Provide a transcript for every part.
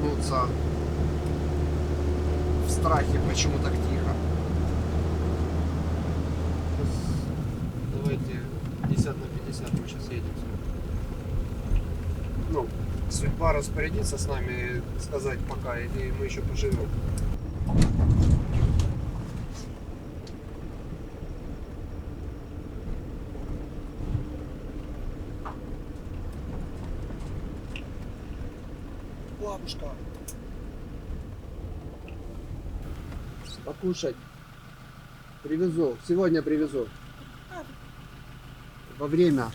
проснуться в страхе, почему так тихо. Давайте 50 на 50 мы сейчас едем. Ну, судьба распорядится с нами сказать пока, или мы еще поживем. Покушать. Привезу. Сегодня привезу. Во время.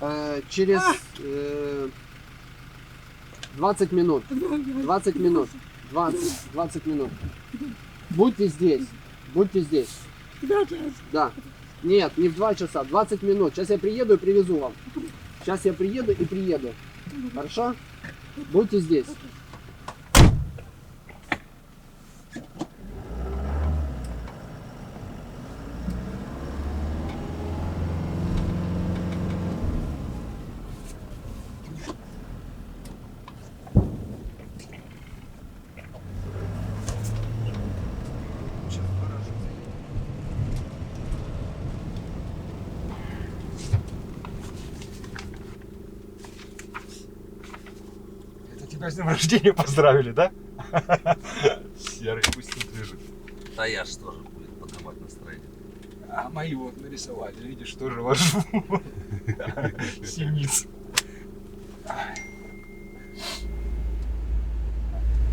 Э, через э, 20 минут. 20 минут. 20, 20 минут. Будьте здесь. Будьте здесь. Да. Нет, не в 2 часа, 20 минут. Сейчас я приеду и привезу вам. Сейчас я приеду и приеду. Хорошо? Будьте здесь. Тебя с днем рождения поздравили, да? Серый пусть тут лежит. Да я ж тоже будет поднимать настроение. А мои вот нарисовали, видишь, тоже вожу. Синиц.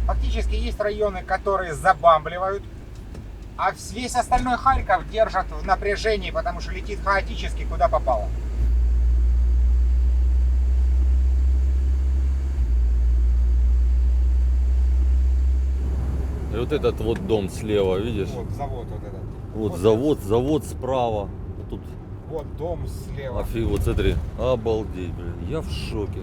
Фактически есть районы, которые забамбливают, а весь остальной Харьков держат в напряжении, потому что летит хаотически куда попало. И вот этот вот дом слева, видишь? Вот завод вот этот. Вот вот завод, завод справа. Вот тут Вот дом слева. офиг, вот смотри. Обалдеть, блин. Я в шоке.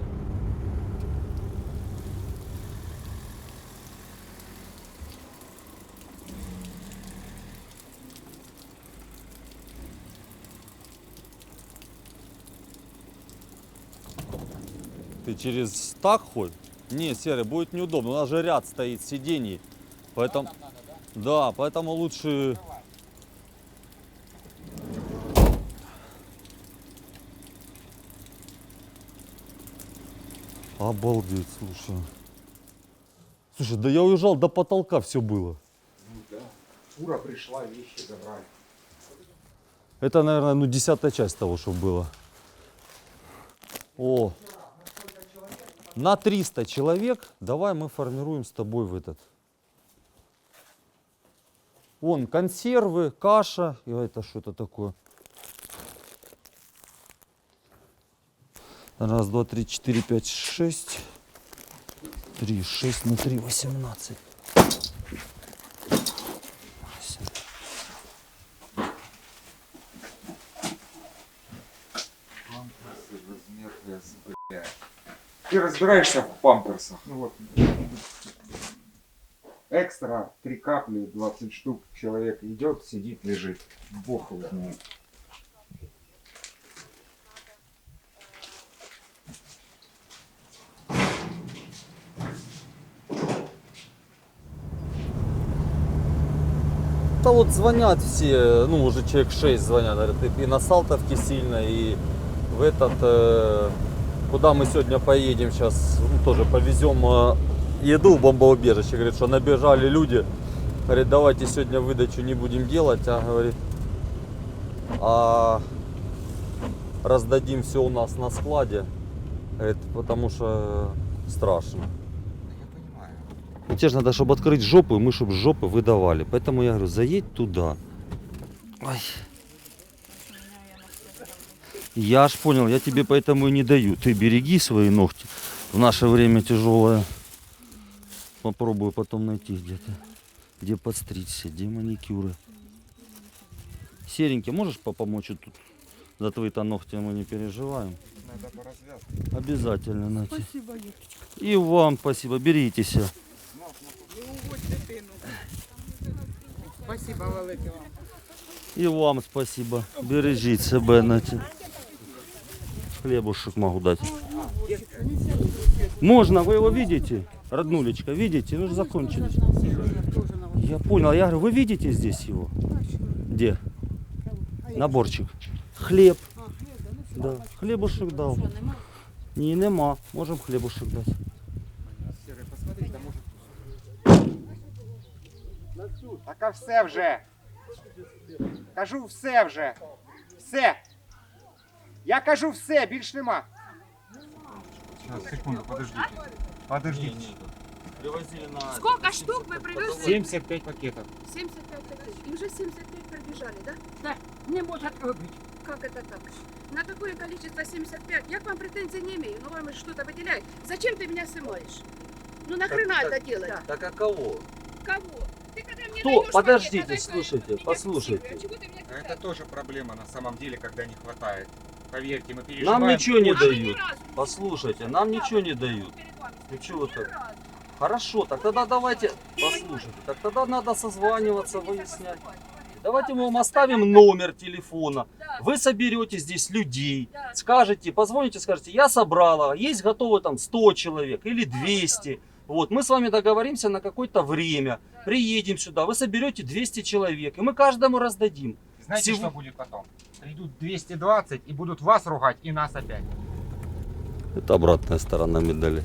Ты через так хоть? Не, Серый, будет неудобно. У нас же ряд стоит сидений. Поэтому... Да, поэтому лучше... Обалдеть, слушай. Слушай, да я уезжал до потолка все было. Ну да. Фура пришла, вещи забрали. Это, наверное, ну десятая часть того, что было. О, на 300 человек давай мы формируем с тобой в этот. Вон, консервы, каша. И это что-то такое. Раз, два, три, четыре, пять, шесть. Три, шесть на три, восемнадцать. Ты разбираешься в памперсах. Ну вот. Экстра, три капли, 20 штук. Человек идет, сидит, лежит. Бог его знает. Да вот звонят все, ну уже человек 6 звонят, говорят, и, на Салтовке сильно, и в этот, э, куда мы сегодня поедем сейчас, ну, тоже повезем э, еду в бомбоубежище, говорит, что набежали люди, говорит, давайте сегодня выдачу не будем делать, а говорит, а раздадим все у нас на складе, говорит, потому что страшно. Я понимаю. Ну, тебе же надо, чтобы открыть жопу, и мы, чтобы жопы выдавали. Поэтому я говорю, заедь туда. Ой. Я ж понял, я тебе поэтому и не даю. Ты береги свои ногти. В наше время тяжелое. Попробую потом найти где-то. Где подстричься, где маникюры. Серенький, можешь по- помочь вот тут? За твои-то ногти мы не переживаем. Надо по развязке. Обязательно, Нати. И вам спасибо, беритесь. Спасибо велике вам. І вам спасибо. Бережіть себе, Наті. Хлібушек можу дати. Можно, вы его видите? Роднулечка, видите? Ну же закончились. Я понял, я говорю, вы видите здесь его? Где? Наборчик. Хлеб. Да, хлебушек дав. Ні, нема. Можемо хлібушек дати. Серый, посмотри, да может... Так а все вже. Кажу все вже. Все. Я кажу все, більш нема. Сейчас, секунду, подождите. Подождите. Привозили на... Сколько штук вы привезли? 75 пакетов. 75 тысяч. И уже 75 пробежали, да? Так, не может быть. Как это так? На какое количество 75? Я к вам претензий не имею, но вам что-то выделяют. Зачем ты меня снимаешь? Ну нахрена Так, это делать? Так а кого? Кого? Ты когда мне Кто? Подождите, пакет, слушайте, меня послушайте. ты меня Это тоже проблема на самом деле, когда не хватает. Поверьте, мы Нам переживаем. ничего не А вы ни дают. разу не Послушайте, нам ничего не дают. Ну чего так? Хорошо, так тогда давайте, послушайте, так тогда надо созваниваться, выяснять. Давайте мы вам оставим номер телефона. Вы соберете здесь людей, скажете, позвоните, скажете, я собрала, есть готовы там 100 человек или 200. Вот, мы с вами договоримся на какое-то время, приедем сюда, вы соберете 200 человек, и мы каждому раздадим. Знаете, Всего- что будет потом? Придут 220 и будут вас ругать и нас опять. Это обратная сторона медали.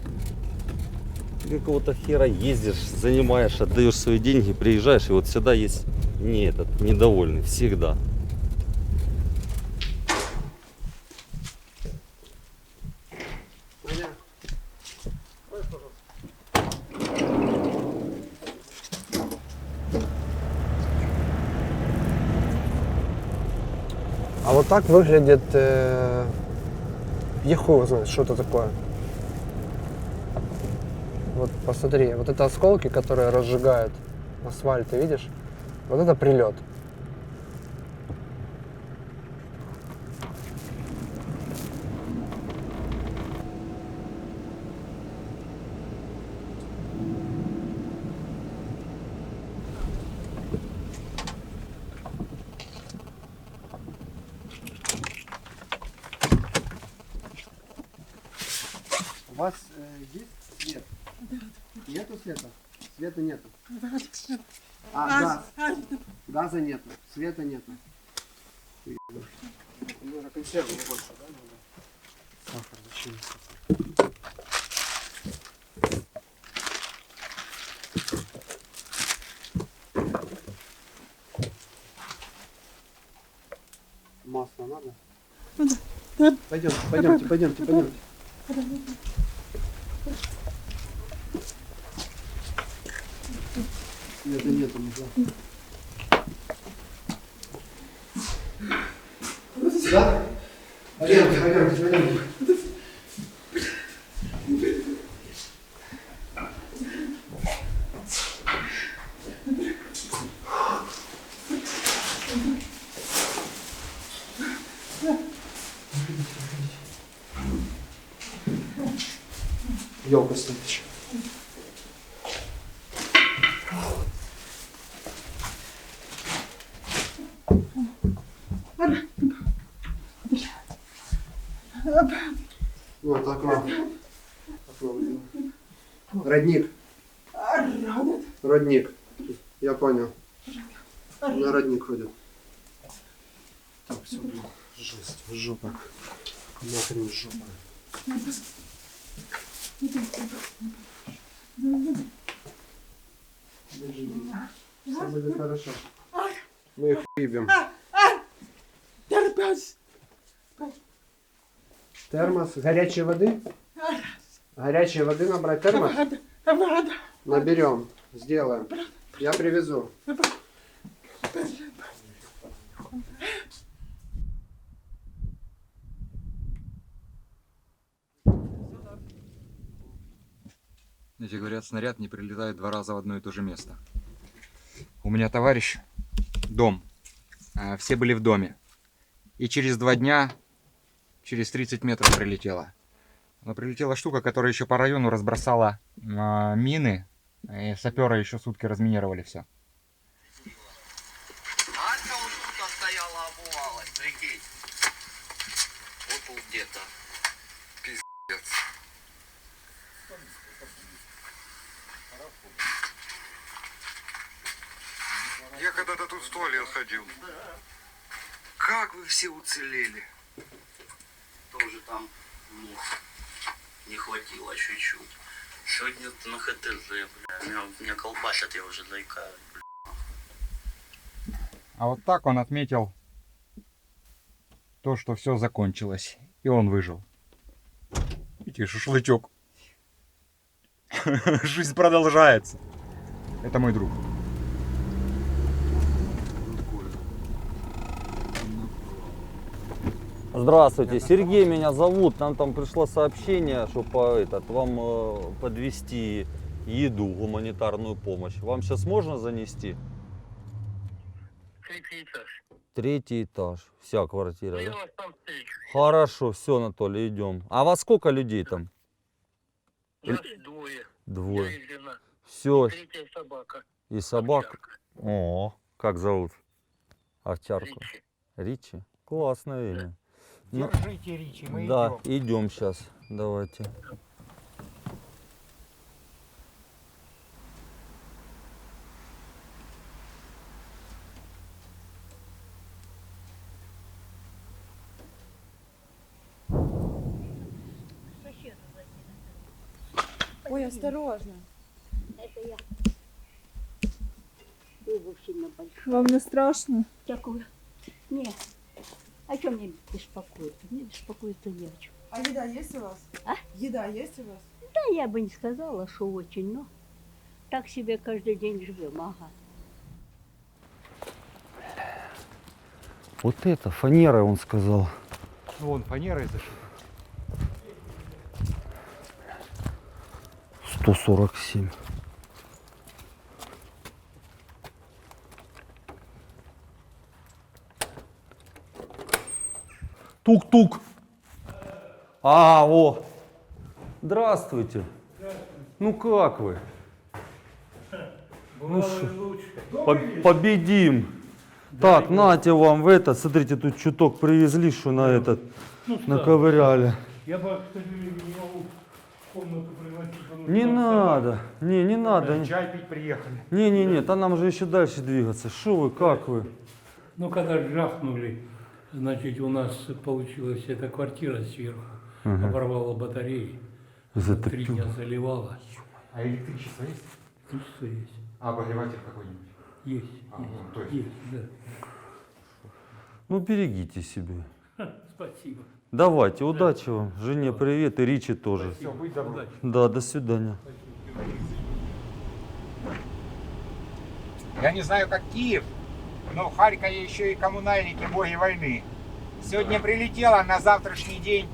Ты какого-то хера ездишь, занимаешь, отдаешь свои деньги, приезжаешь, и вот всегда есть не этот, недовольный, всегда. А вот так выглядит... Э... Я хуй знает, что это такое. Вот посмотри, вот это осколки, которые разжигают асфальт, ты видишь? Вот это прилет. У вас э, есть свет? Нету света? Света нету. А, газ. Газа нету. Света нету. Наверное, консервы больше, да, надо? Сахар, зачем сахар? Масло надо? Пойдемте, пойдемте, пойдемте, пойдемте. Света нету, не Вот окно. Окно видно. Родник. Родник. Я понял. На родник ходят. Так, все, блин. Жесть, жопа. Нахрен жопа. Все будет хорошо. Мы их любим. Терпеть. Термос горячей воды? Горячей воды набрать термос? Наберем, сделаем. Я привезу. Знаете, говорят, снаряд не прилетает два раза в одно и то же место. У меня товарищ, дом. А, Все были в доме. И через два дня, через 30 метров прилетела. Но прилетела штука, которая еще по району разбросала а, мины. И саперы еще сутки разминировали все. Алька вот тут стояла, обувалась, прикинь. Вот тут где-то. Пиздец Я когда-то тут в туалет ходил. Как вы все уцелели? Тоже там ну, не хватило чуть-чуть. На ХТЗ, бля. Меня, меня колбасят, я уже заикаюсь. А вот так он отметил то, что все закончилось. И он выжил. Видите, шашлычок. Жизнь продолжается. Это мой друг. Здравствуйте, Сергей меня зовут. Нам там пришло сообщение, что по этот вам э, подвести еду, гуманитарную помощь. Вам сейчас можно занести? Третий этаж. Третий этаж. Вся квартира. Я да? вас там встречу. Хорошо, все, Анатолий, идем. А вас сколько людей там? Нас двое. Двое. Я и жена. Все, Третья собака. и собака. Овчарка. О, как зовут? Овчарку. Ричи. Ричи. Классное имя. Ну, Держите, Ричи, мы да, идем. идем сейчас. Давайте. Осторожно. Вам не страшно? Дякую. Ні. А що мені беспокоит? Мне беспокоиться не о чем. А еда есть у вас? А? Еда есть у вас? Да, я бы не сказала, что очень, но так себе каждый день живем, ага. Вот это, фанера, он сказал. Ну, Вон фанерой зашит. 147. Тук-тук. А, о. Здравствуйте. Ну как вы? Ну шо, по- победим. Так, нате вам в это, смотрите, тут чуток привезли, что на этот, наковыряли. Я бы, кстати, не могу комнату приносить. потому Не что там надо, не, не надо. не- Чай пить приехали. Не-не-не, там нам же еще дальше двигаться. Что вы, как вы? Ну, когда жахнули, значит, у нас получилась эта квартира сверху, оборвала батареи, три Затопило. дня заливала. А электричество есть? Электричество есть. А обогреватель какой-нибудь? Есть, А, есть, ну, то есть. есть, да. Ну, берегите себя. Ха, Спасибо. Давайте, удачи вам. Жене привет и Ричи тоже. Все, будь добр. Удачи. Да, до свидания. Я не знаю, как Киев, но в Харькове еще и коммунальники боги войны. Сегодня прилетело, на завтрашний день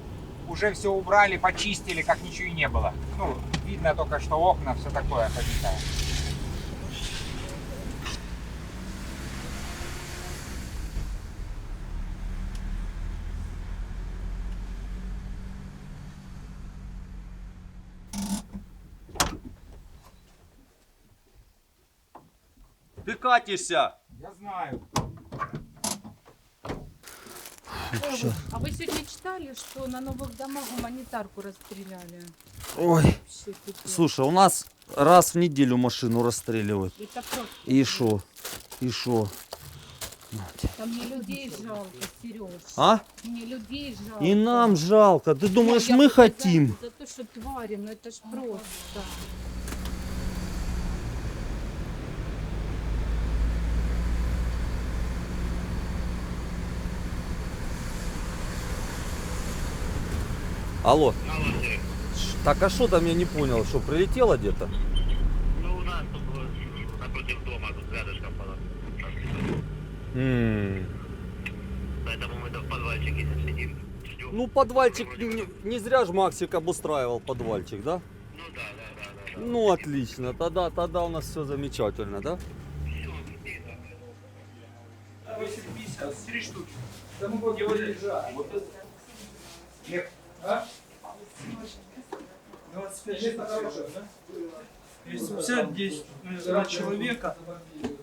уже все убрали, почистили, как ничего и не было. Ну, видно только, что окна, все такое побитое. Катишься! Я знаю. А вы сегодня читали, что на новых домах гуманитарку расстреляли? Ой, Вообще пипец. слушай, у нас раз в неделю машину расстреливают. Это просто... И шо? И шо? Там мне людей жалко, Сереж. А? Мне людей жалко. И нам жалко. Ты думаешь, Я мы просто за- хотим? За, то, что твари, ну это ж просто. Алло. Так, а что там я не понял? Что, прилетело где-то? Ну, у нас тут вот напротив дома, тут рядышком. М. Поэтому мы тут в подвальчике сидим. Ждем. Ну, подвальчик, не, не зря ж Максик обустраивал подвальчик, да? Ну да, да, да, да. да. Ну, отлично. Тогда, тогда у нас все замечательно, да? А? 25. Это хорошее, да? два ну, человека.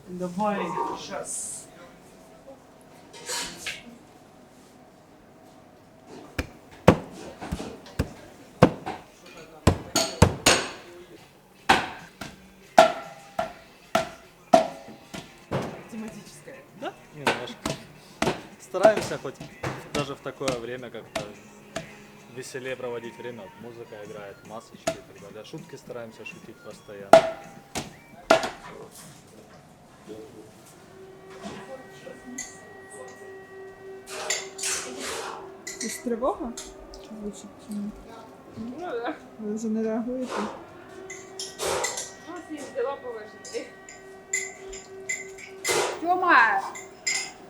Давай, сейчас. Тематическая, да? Немножко. Ну, стараемся хоть даже в такое время как-то веселее проводить время. Вот Музыка играет, масочки и так далее. Шутки стараемся шутить постоянно. Якась тривога? Чи звучить? чи ні? Ви вже не реагуєте? Тьома,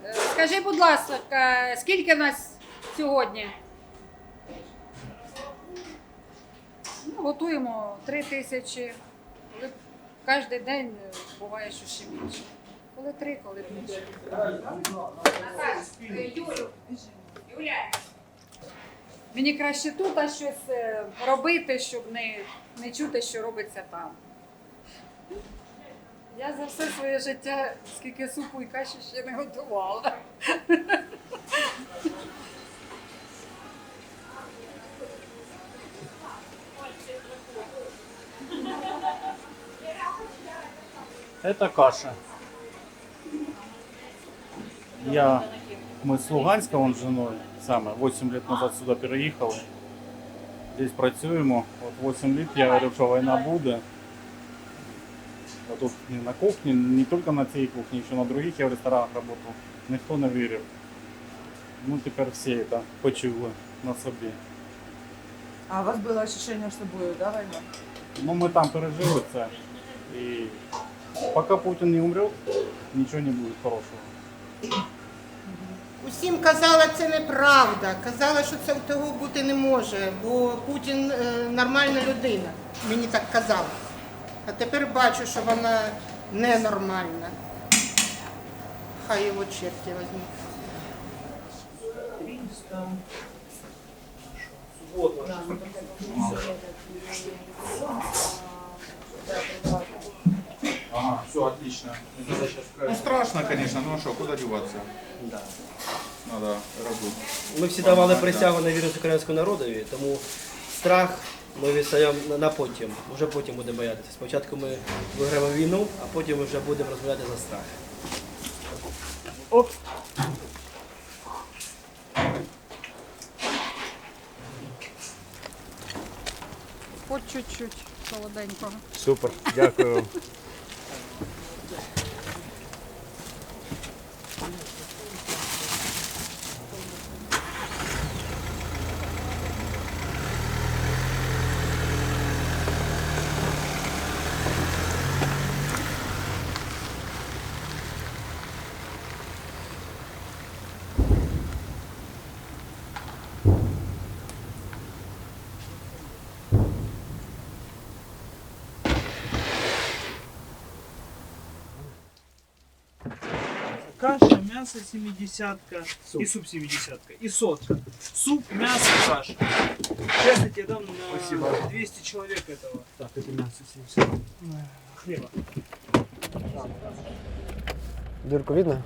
е, скажи, будь ласка, скільки в нас сьогодні? Готуємо три тисячі. Коли кожен день буває, що ще більше. Коли три, коли більше. Юлю, Юля, мені краще тут а щось е, робити, щоб не, не чути, що робиться там. Я за все своє життя скільки супу і каші ще не готувала. Это каша. Я, мы с Луганска, он с женой, саме, 8 лет назад сюди переїхали. Здесь працюємо. От 8 лет я говорив, що війна буде. А тут не на кухні, не тільки на цій кухні, ще на других я в ресторанах працював. Ніхто не вірив. Ну тепер всі це почули на собі. А у вас було ощущение, що буде, да, війна? Ну ми там пережили це. І поки Путін не умре, нічого не буде хорошого. Усім казала, це неправда. Казала, що це того бути не може, бо Путін е, нормальна людина. Мені так казали. А тепер бачу, що вона ненормальна. Хай його черті візьмуть. Ага, все, отлично. Ну страшно, конечно, ну а что, куда деваться? Да. Надо работать. Ми всі давали присягу на вірність українському народові, тому страх ми відстаємо на- потім. Уже потім будемо боятися. Спочатку ми виграємо війну, а потім ми вже будемо розмовляти за страх. По чуть-чуть солоденького. Супер, дякую. Каша, мясо 70 и суп 70 и сотка. Суп, мясо, каша. Сейчас я тебе дам на 200 человек этого. Так, это мясо 70. Хлеба. Дырку видно?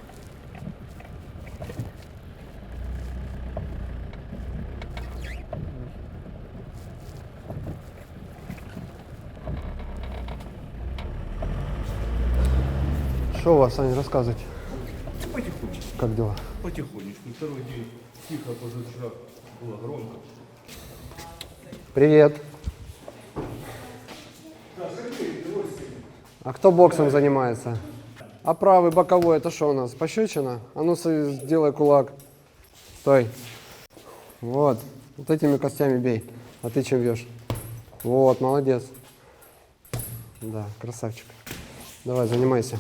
Что у вас, Саня, рассказывайте? Как дела? потихонечку. Второй день тихо, позавчера было громко. Привет. А кто боксом занимается? А правый боковой это что у нас? Пощечина? А ну сделай кулак. Стой. Вот. Вот этими костями бей. А ты чем бьешь? Вот, молодец. Да, красавчик. Давай, занимайся.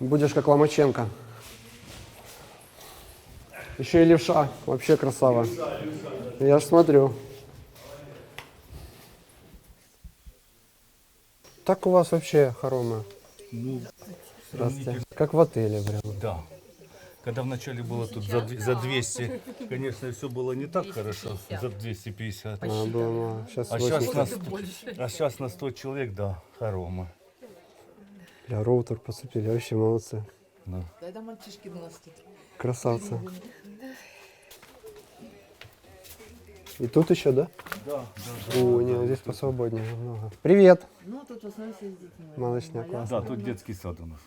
Будешь как Ломаченко. Еще и левша. Вообще красава. Я ж смотрю. Так у вас вообще хоромы. Ну, Здравствуйте. Как в отеле прям. Да. Когда вначале было тут за, за 200, конечно, все было не так хорошо, за 250. А, было. Сейчас А сейчас, 80. на, а сейчас на 100 человек, да, хоромы. Бля, роутер поступили. Вообще молодцы. Да. Красавцы. И тут еще, да? Да, О, не, здесь посвободнее намного. Привет. Ну, тут в основном все с детьми. Малышня классно. Да, тут детский сад у нас.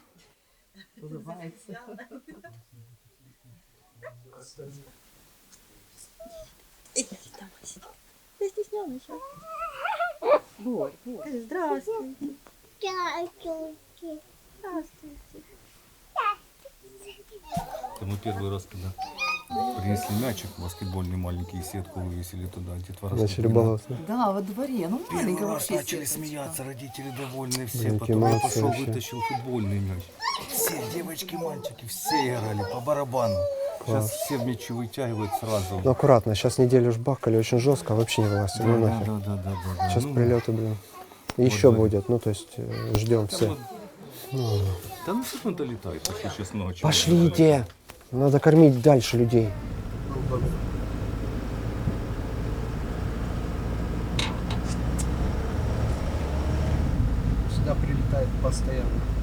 Ты стеснялась? Вот, вот. Здравствуйте. Здравствуйте. Это мы первый раз, когда принесли мячик баскетбольный маленький, и сетку вывесили туда, детвора. Начали баловаться. Да, во дворе. Ну, Первый маленькая раз вообще начали сеточка. смеяться, родители довольны, все. Блин, Потом я пошел, вообще. вытащил футбольный мяч. Все, девочки, мальчики, все играли по барабану. Класс. Сейчас все мячи вытягивают сразу. Ну аккуратно, сейчас неделю жбакали очень жестко, вообще не вылазит. Да, Ну да, нахер. да, да, да, да. Сейчас Ну, прилеты, блин. Еще да. будет, ну то есть э, ждем все. вот- Ну, Да ну что он долетает, если сейчас много чего. Пошлите! Надо кормить дальше людей. Сюда прилетает постоянно.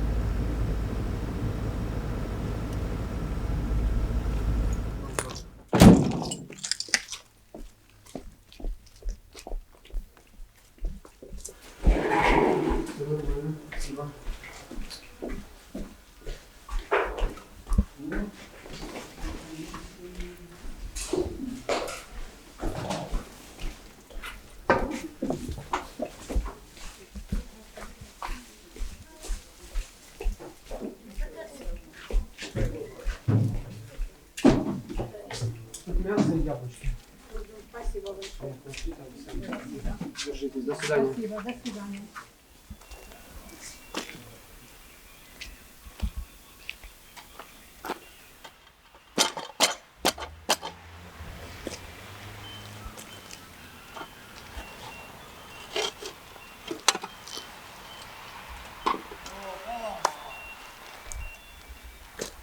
До свидания.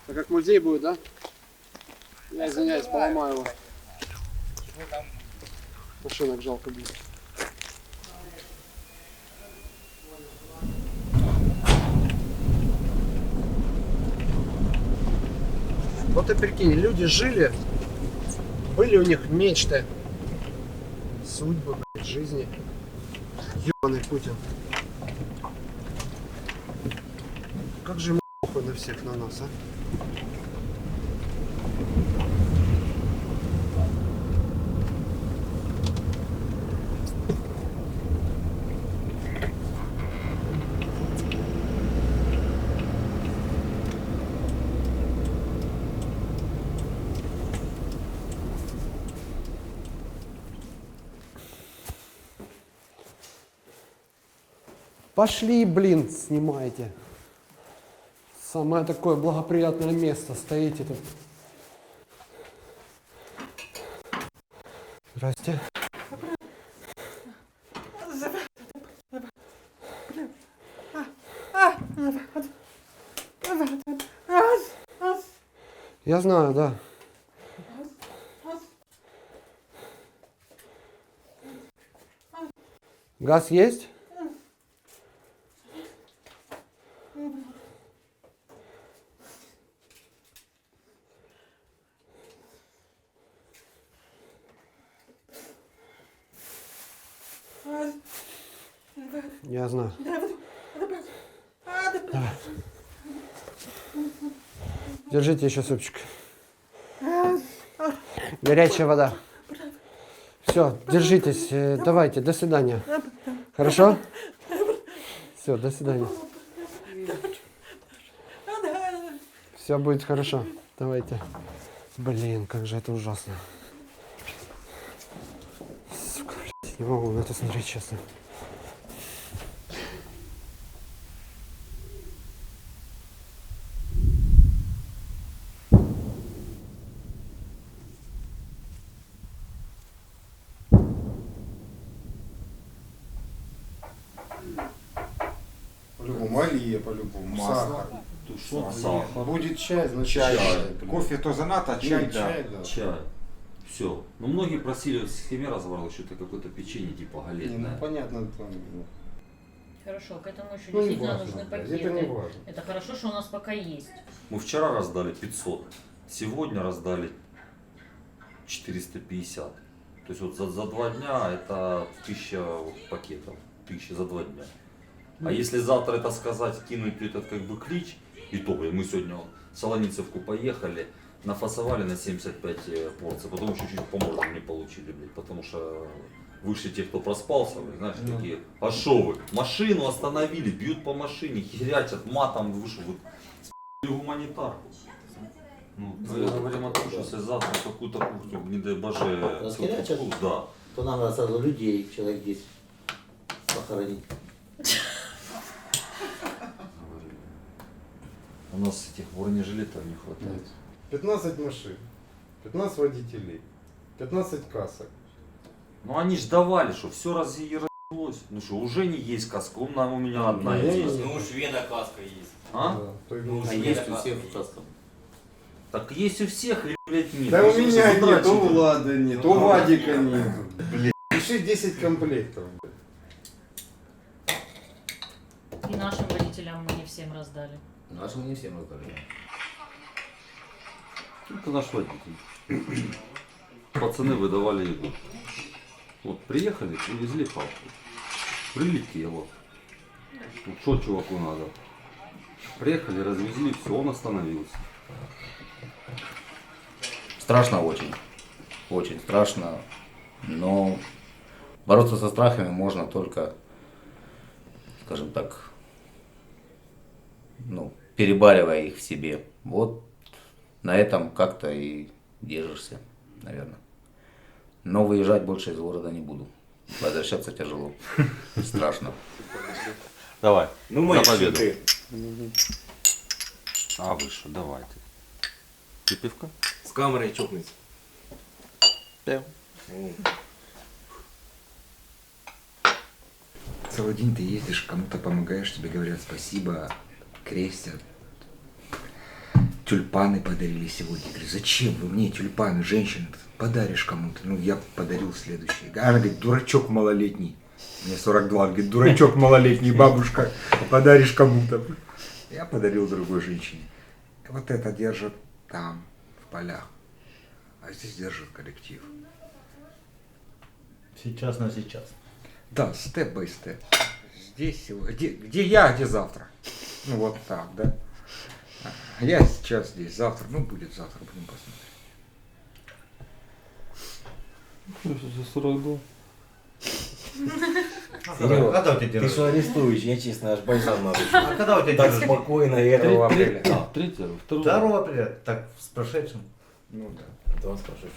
Это как музей будет, да? Я извиняюсь, поломаю его. Машинок жалко будет. Ты прикинь, люди жили, были у них мечты, судьбы, блядь, жизни. Ебаный Путин. Как же ему на всех на нас, а? Пошли, блин, снимайте. Самое такое благоприятное место. Стоите тут. Здрасте. Я знаю, да. Газ есть? Я знаю. Давай. Держите еще супчик. Горячая вода. Все, держитесь. э, Давайте, до свидания. Хорошо? Все, до свидания. Все будет хорошо. Давайте. Блин, как же это ужасно. Сука, блядь, не могу на это смотреть, честно. По-любому, алия, по-любому, Масло. сахар. Сахар. Будет чай, значит Чай. Кофе то занадто, а чай, Ну, да. чай, да. Чай. Все. Но многие просили, с химера заварил что-то какое-то печенье типа Не, ну галетное. понятно, там, ну, Хорошо, к этому еще Ну, не действительно важно, нужны да, пакеты. это не важно. Это хорошо, что у нас пока есть. Мы вчера раздали 500, сегодня раздали 450. То есть вот за, за два дня это 1000 пакетов. 1000 за два дня. А если завтра это сказать, кинуть этот как бы клич, и то, блин, мы сегодня в Солоницевку поехали, нафасовали на 75 э, порций, потом еще чуть по мордам не получили, блядь, потому что вышли те, кто проспался, блядь, знаешь, Ну. такие, а шо вы, машину остановили, бьют по машине, херячат, матом вышел, вот, гуманитарку. Ну, мы говорим о том, что если завтра какую-то кухню, не дай боже, тут, да, То нам надо сразу людей, человек 10 похоронить. у нас этих бронежилетов не хватает. 15 машин, 15 водителей, 15 касок. Ну они ж давали, что все разъелось. Ну что, уже не есть каска, у меня- у меня одна Ну, есть. Ну уж вена каска есть. А? Да, то и Ну, а есть у всех каска. Так есть у всех или, блядь, нет? Да у меня нет, у драчите? Влада нет, у Ну, Вадика нет. Блин. Пиши 10 комплектов. блядь. И нашим водителям мы не всем раздали. Нашим не всем раздали. Только наш водитель. Пацаны выдавали еду. Вот приехали, привезли палку. Прилетело. Ну что чуваку надо? Приехали, развезли, все, он остановился. Страшно очень. Очень страшно. Но бороться со страхами можно только, скажем так, ну, перебаривая их в себе. Вот на этом как-то и держишься, наверное. Но выезжать больше из города не буду. Возвращаться тяжело. Страшно. Давай. Ну, за победу. А вы что, давайте. Ты пивка? С камерой чокнуть. Целый день ты ездишь, кому-то помогаешь, тебе говорят спасибо, крестят. Тюльпаны подарили сегодня. Говорю, зачем вы мне тюльпаны, женщина? Подаришь кому-то. Ну, я подарил следующий. Она говорит, дурачок малолетний. Мне 42, она говорит, дурачок малолетний, бабушка, подаришь кому-то. Я подарил другой женщине. Вот это держат там, в полях. А здесь держит коллектив. Сейчас на сейчас. Да, степ бай степ. Здесь сегодня. Где, где я, где завтра? Ну вот так, да? А Я сейчас здесь, завтра, ну будет завтра, будем посмотреть. За 42. Серега, когда у тебя день ты что арестуешь, я честно, аж бальзам надо. А когда у тебя Так день спокойно, это. 2 апреля. А, третьего, второго. 2 апреля. Так, с прошедшим. Ну да. Да, с прошедшим.